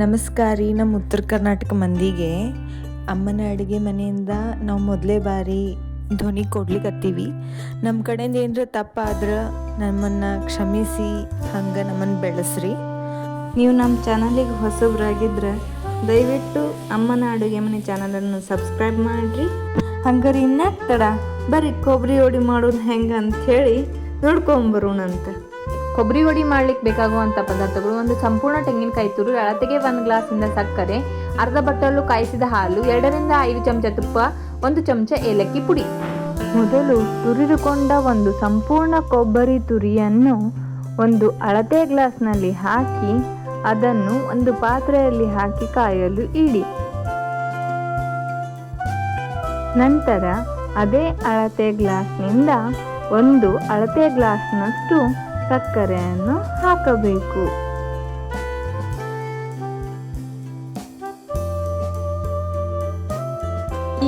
ನಮಸ್ಕಾರ ರೀ ನಮ್ಮ ಉತ್ತರ ಕರ್ನಾಟಕ ಮಂದಿಗೆ. ಅಮ್ಮನ ಅಡುಗೆ ಮನೆಯಿಂದ ನಾವು ಮೊದಲೇ ಬಾರಿ ಧ್ವನಿ ಕೊಡ್ಲಿಕತ್ತೀವಿ ನಮ್ಮ ಕಡೆಯಿಂದ ಏನರ ತಪ್ಪಾದ್ರೆ ನಮ್ಮನ್ನು ಕ್ಷಮಿಸಿ, ಹಂಗೆ ನಮ್ಮನ್ನು ಬೆಳೆಸ್ರಿ. ನೀವು ನಮ್ಮ ಚಾನಲಿಗೆ ಹೊಸಬ್ರಾಗಿದ್ರೆ, ದಯವಿಟ್ಟು ಅಮ್ಮನ ಅಡುಗೆ ಮನೆ ಚಾನಲನ್ನು ಸಬ್ಸ್ಕ್ರೈಬ್ ಮಾಡಿರಿ. ಹಂಗಾರೆ ಇನ್ಯಾಕೆ ತಡ ಬರ್ರಿ ಕೊಬ್ಬರಿ ಓಡಿ ಮಾಡೋದು ಹೆಂಗೆ ಅಂಥೇಳಿ ನೋಡ್ಕೊಂಬರೋಣಂತ. ಕೊಬ್ಬರಿ ಹೊಡಿ ಮಾಡ್ಲಿಕ್ಕೆ ಬೇಕಾಗುವಂಥ ಪದಾರ್ಥಗಳು, ಒಂದು ಸಂಪೂರ್ಣ ತೆಂಗಿನಕಾಯಿ ತುರು, ಅಳತೆಗೆ ಒಂದು ಗ್ಲಾಸಿಂದ ಸಕ್ಕರೆ, ಅರ್ಧ ಬಟ್ಟಲು ಕಾಯಿಸಿದ ಹಾಲು, ಎರಡರಿಂದ ಐದು ಚಮಚ ತುಪ್ಪ, ಒಂದು ಚಮಚ ಏಲಕ್ಕಿ ಪುಡಿ. ಮೊದಲು ತುರಿದುಕೊಂಡ ಒಂದು ಸಂಪೂರ್ಣ ಕೊಬ್ಬರಿ ತುರಿಯನ್ನು ಒಂದು ಅಳತೆ ಗ್ಲಾಸ್ನಲ್ಲಿ ಹಾಕಿ ಅದನ್ನು ಒಂದು ಪಾತ್ರೆಯಲ್ಲಿ ಹಾಕಿ ಕಾಯಲು ಇಡಿ. ನಂತರ ಅದೇ ಅಳತೆ ಗ್ಲಾಸ್ನಿಂದ ಒಂದು ಅಳತೆ ಗ್ಲಾಸ್ನಷ್ಟು ಸಕ್ಕರೆಯನ್ನು ಹಾಕಬೇಕು.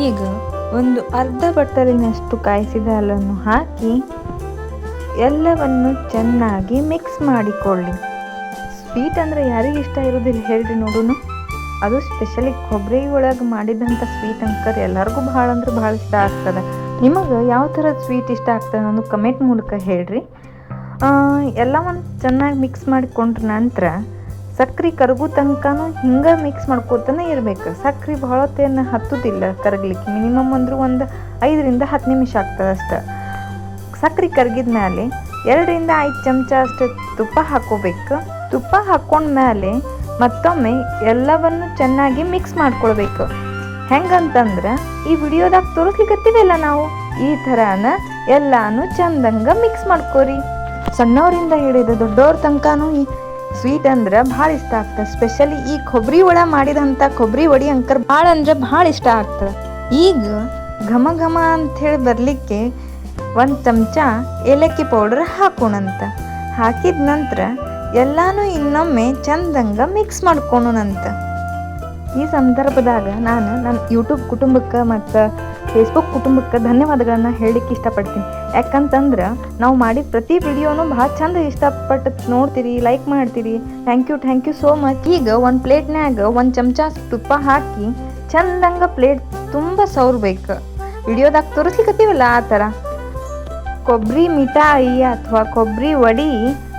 ಈಗ ಒಂದು ಅರ್ಧ ಬಟ್ಟಲಿನಷ್ಟು ಕಾಯಿಸಿದ ಹಾಲನ್ನು ಹಾಕಿ ಎಲ್ಲವನ್ನು ಚೆನ್ನಾಗಿ ಮಿಕ್ಸ್ ಮಾಡಿಕೊಳ್ಳಿ. ಸ್ವೀಟ್ ಅಂದರೆ ಯಾರಿಗೆ ಇಷ್ಟ ಇರೋದಿಲ್ಲ ಹೇಳಿ ನೋಡೋಣ ಅದು ಸ್ಪೆಷಲಿ ಕೊಬ್ಬರಿ ಒಳಗೆ ಮಾಡಿದಂಥ ಸ್ವೀಟ್ ಅಂಕರ್ ಎಲ್ಲರಿಗೂ ಭಾಳ ಅಂದ್ರೆ ಭಾಳ ಇಷ್ಟ ಆಗ್ತದೆ. ನಿಮಗೆ ಯಾವ ಥರದ ಸ್ವೀಟ್ ಇಷ್ಟ ಆಗ್ತದೆ ಅನ್ನೋದು ಕಮೆಂಟ್ ಮೂಲಕ ಹೇಳ್ರಿ. ಎಲ್ಲವನ್ನು ಚೆನ್ನಾಗಿ ಮಿಕ್ಸ್ ಮಾಡಿಕೊಂಡ್ರ ನಂತರ ಸಕ್ರೆ ಕರಗು ತನಕನೂ ಹಿಂಗೆ ಮಿಕ್ಸ್ ಮಾಡ್ಕೊತಾನೆ ಇರಬೇಕು. ಸಕ್ರೆ ಭಾಳ ಹೊತ್ತೇನು ಹತ್ತುದಿಲ್ಲ ಕರಗಲಿಕ್ಕೆ. ಮಿನಿಮಮ್ ಅಂದರೂ ಒಂದು ಐದರಿಂದ ಹತ್ತು ನಿಮಿಷ ಆಗ್ತದೆ ಅಷ್ಟೆ. ಸಕ್ರೆ ಕರಗಿದ ಮೇಲೆ ಎರಡರಿಂದ ಐದು ಚಮಚ ಅಷ್ಟು ತುಪ್ಪ ಹಾಕೋಬೇಕು. ತುಪ್ಪ ಹಾಕೊಂಡ್ಮೇಲೆ ಮತ್ತೊಮ್ಮೆ ಎಲ್ಲವನ್ನು ಚೆನ್ನಾಗಿ ಮಿಕ್ಸ್ ಮಾಡ್ಕೊಳ್ಬೇಕು. ಹೆಂಗಂತಂದ್ರೆ ಈ ವಿಡಿಯೋದಾಗ ತೋರಿಸ್ಲಿಕ್ಕತ್ತೀವಲ್ಲ ನಾವು? ಈ ಥರನ ಎಲ್ಲಾನು ಚಂದಂಗ ಮಿಕ್ಸ್ ಮಾಡ್ಕೋರಿ. ಸಣ್ಣವರಿಂದ ಹಿಡಿದು ದೊಡ್ಡವ್ರ ತನಕನೂ ಈ ಸ್ವೀಟ್ ಅಂದ್ರೆ ಭಾಳ ಇಷ್ಟ ಆಗ್ತದೆ. ಸ್ಪೆಷಲಿ ಈ ಕೊಬ್ಬರಿ ಒಳ ಮಾಡಿದಂಥ ಕೊಬ್ಬರಿ ವಡಿ ಅಂಕರ್ ಭಾಳ ಅಂದ್ರೆ ಭಾಳ ಇಷ್ಟ ಆಗ್ತದೆ. ಈಗ ಘಮ ಘಮ ಹೇಳಿ ಬರಲಿಕ್ಕೆ ಒಂದು ಚಮಚ ಏಲಕ್ಕಿ ಪೌಡರ್ ಹಾಕೋಣಂತ. ಹಾಕಿದ ನಂತರ ಎಲ್ಲಾನು ಇನ್ನೊಮ್ಮೆ ಚಂದಂಗ ಮಿಕ್ಸ್ ಮಾಡ್ಕೊಳೋಣಂತ ಈ ಸಂದರ್ಭದಾಗ ನಾನು ನನ್ನ ಯೂಟ್ಯೂಬ್ ಕುಟುಂಬಕ್ಕೆ ಮತ್ತು ಫೇಸ್ಬುಕ್ ಕುಟುಂಬಕ್ಕೆ ಧನ್ಯವಾದಗಳನ್ನು ಹೇಳಲಿಕ್ಕೆ ಇಷ್ಟಪಡ್ತೀನಿ. ಯಾಕಂತಂದ್ರೆ ನಾವು ಮಾಡಿದ ಪ್ರತಿ ವಿಡಿಯೋನೂ ಭಾಳ ಚಂದ ಇಷ್ಟಪಟ್ಟು ನೋಡ್ತೀರಿ ಲೈಕ್ ಮಾಡ್ತೀರಿ. Thank you thank you so much ಈಗ ಒಂದು ಪ್ಲೇಟ್ನ್ಯಾಗ ಒಂದು ಚಮಚ ತುಪ್ಪ ಹಾಕಿ ಚಂದಂಗ ಪ್ಲೇಟ್ ತುಂಬ ಸೌರ್ಬೇಕು ವಿಡಿಯೋದಾಗ ತೋರಿಸ್ಲಿಕ್ಕತ್ತೀವಲ್ಲ ಆ ಥರ. ಕೊಬ್ಬರಿ ಮಿಠಾಯಿ ಅಥವಾ ಕೊಬ್ಬರಿ ವಡಿ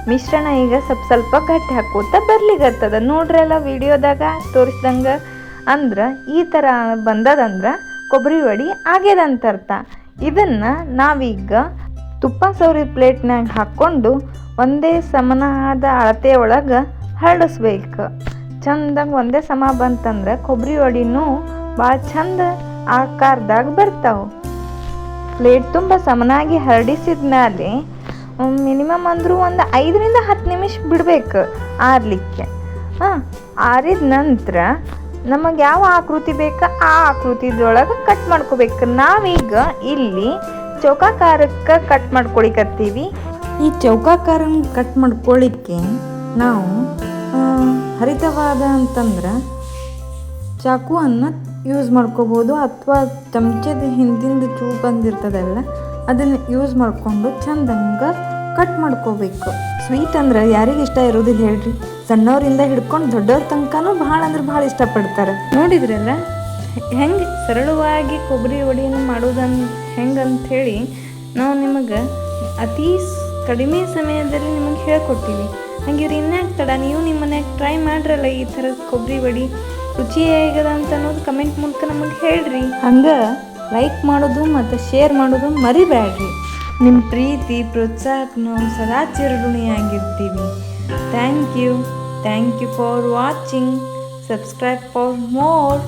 ಮಿಶ್ರಣ ಈಗ ಸ್ವಲ್ಪ ಸ್ವಲ್ಪ ಗಟ್ಟಿ ಹಾಕೋತ ಬರ್ಲಿಗತ್ತದ ನೋಡ್ರಲ್ಲ ವಿಡಿಯೋದಾಗ ತೋರಿಸ್ದಂಗೆ ಅಂದ್ರೆ ಈ ಥರ ಬಂದದಂದ್ರೆ ಕೊಬ್ಬರಿ ವಡಿ ಆಗ್ಯದಂತ ಅರ್ಥ. ಇದನ್ನು ನಾವೀಗ ತುಪ್ಪ ಸೌರಿ ಪ್ಲೇಟ್ನಾಗ ಹಾಕ್ಕೊಂಡು ಒಂದೇ ಸಮನಾದ ಅಳತೆ ಒಳಗೆ ಹರಡಿಸ್ಬೇಕು. ಚಂದಾಗ ಒಂದೇ ಸಮ ಬಂತಂದ್ರೆ ಕೊಬ್ಬರಿ ವಡಿನೂ ಭಾಳ ಚಂದ ಆಕಾರದಾಗ ಬರ್ತಾವೆ. ಪ್ಲೇಟ್ ತುಂಬ ಸಮನಾಗಿ ಹರಡಿಸಿದ ಮೇಲೆ ಮಿನಿಮಮ್ ಅಂದರೂ ಒಂದು ಐದರಿಂದ ಹತ್ತು ನಿಮಿಷ ಬಿಡಬೇಕು ಆರಲಿಕ್ಕೆ. ಹಾಂ, ಆರಿದ ನಂತರ ನಮಗೆ ಯಾವ ಆಕೃತಿ ಬೇಕು ಆ ಆಕೃತಿದೊಳಗೆ ಕಟ್ ಮಾಡ್ಕೋಬೇಕು. ನಾವೀಗ ಇಲ್ಲಿ ಚೌಕಾಕಾರಕ್ಕೆ ಕಟ್ ಮಾಡ್ಕೊಳಿಕತ್ತೀವಿ. ಈ ಚೌಕಾಕಾರನ ಕಟ್ ಮಾಡ್ಕೊಳ್ಳಿಕ್ಕೆ ನಾವು ಹರಿತವಾದ ಅಂತಂದ್ರೆ ಚಾಕುವನ್ನು ಯೂಸ್ ಮಾಡ್ಕೋಬೋದು ಅಥವಾ ಚಮಚದ ಹಿಂದಿಂದ ಚೂ ಬಂದಿರ್ತದಲ್ಲ, ಅದನ್ನು ಯೂಸ್ ಮಾಡಿಕೊಂಡು ಚಂದಂಗ ಕಟ್ ಮಾಡ್ಕೋಬೇಕು. ಸ್ವೀಟ್ ಅಂದ್ರೆ ಯಾರಿಗೆ ಇಷ್ಟ ಇರೋದಿಲ್ಲ ಹೇಳ್ರಿ. ಸಣ್ಣವರಿಂದ ಹಿಡ್ಕೊಂಡು ದೊಡ್ಡವ್ರ ತನಕನೂ ಭಾಳ ಅಂದ್ರೆ ಭಾಳ ಇಷ್ಟಪಡ್ತಾರೆ. ನೋಡಿದ್ರಲ್ಲ ಹೆಂಗೆ ಸರಳವಾಗಿ ಕೊಬ್ಬರಿ ವಡಿಯನ್ನು ಮಾಡೋದನ್ ಹೆಂಗಂತ ಹೇಳಿ ನಾವು ನಿಮಗೆ ಅತೀ ಕಡಿಮೆ ಸಮಯದಲ್ಲಿ ನಿಮಗೆ ಹೇಳ್ಕೊಡ್ತೀವಿ. ಹಂಗೆ ಇನ್ಯಾಕೆ ತಡ ನೀವು ನಿಮ್ಮ ಮನ್ಯಾಗ ಟ್ರೈ ಮಾಡ್ರಲ್ಲ ಈ ಥರದ ಕೊಬ್ಬರಿ ವಡಿ ರುಚಿ ಹೇಗದ ಅಂತ ಅನ್ನೋದು ಕಮೆಂಟ್ ಮೂಲಕ ನಮಗೆ ಹೇಳ್ರಿ. ಹಂಗೆ ಲೈಕ್ ಮಾಡೋದು ಮತ್ತು ಶೇರ್ ಮಾಡೋದು ಮರಿಬೇಡ್ರಿ ನಿಮ್ಮ ಪ್ರೀತಿ ಪ್ರೋತ್ಸಾಹಕ್ಕೆ ನಾವು ಸದಾ ಚಿರಋಣಿಯಾಗಿರ್ತೀವಿ. Thank you. Thank you for watching. Subscribe for more.